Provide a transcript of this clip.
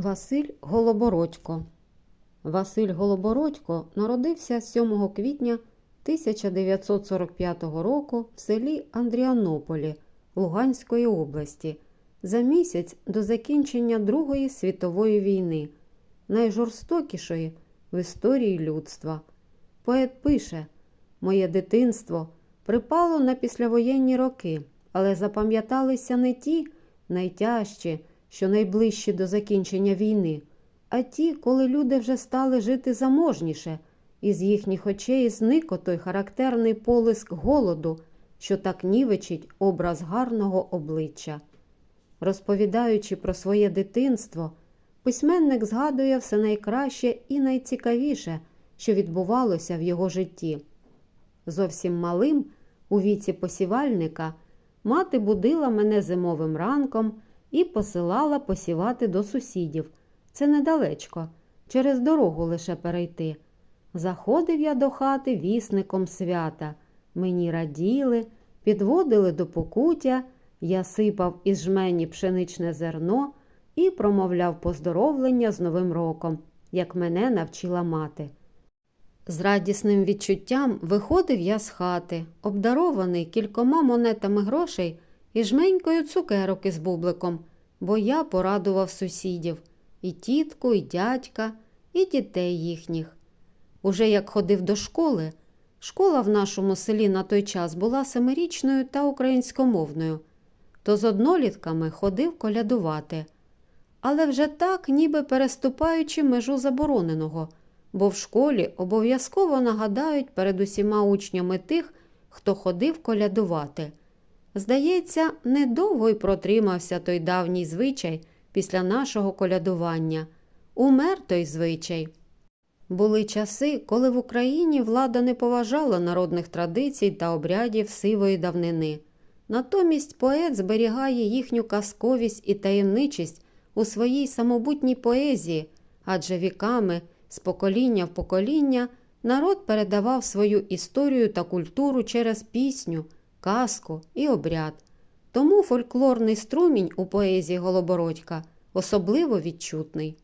Василь Голобородько Василь Голобородько народився 7 квітня 1945 року в селі Андріанополі Луганської області за місяць до закінчення Другої світової війни, найжорстокішої в історії людства. Поет пише: Моє дитинство припало на післявоєнні роки, але запам'яталися не ті найтяжчі, що найближчі до закінчення війни, а ті, коли люди вже стали жити заможніше, і з їхніх очей зник отой характерний полиск голоду, що так нівечить образ гарного обличчя. Розповідаючи про своє дитинство, письменник згадує все найкраще і найцікавіше, що відбувалося в його житті. Зовсім малим, у віці посівальника, мати будила мене зимовим ранком і посилала посівати до сусідів. Це недалечко, через дорогу лише перейти. Заходив я до хати вісником свята. Мені раділи, підводили до покуття, я сипав із жмені пшеничне зерно і промовляв поздоровлення з Новим роком, як мене навчила мати. З радісним відчуттям виходив я з хати, обдарований кількома монетами грошей і жменькою цукерок із бубликом, бо я порадував сусідів і тітку, і дядька, і дітей їхніх. Уже як ходив до школи, школа в нашому селі на той час була семирічною та українськомовною, то з однолітками ходив колядувати. Але вже так, ніби переступаючи межу забороненого, бо в школі обов'язково нагадають перед усіма учнями тих, хто ходив колядувати. Здається, недовго й протримався той давній звичай після нашого колядування. Умер той звичай. Були часи, коли в Україні влада не поважала народних традицій та обрядів сивої давнини. Натомість поет зберігає їхню казковість і таємничість у своїй самобутній поезії, адже віками, з покоління в покоління, народ передавав свою історію та культуру через пісню, казку і обряд. Тому фольклорний струмінь у поезії Голобородька особливо відчутний.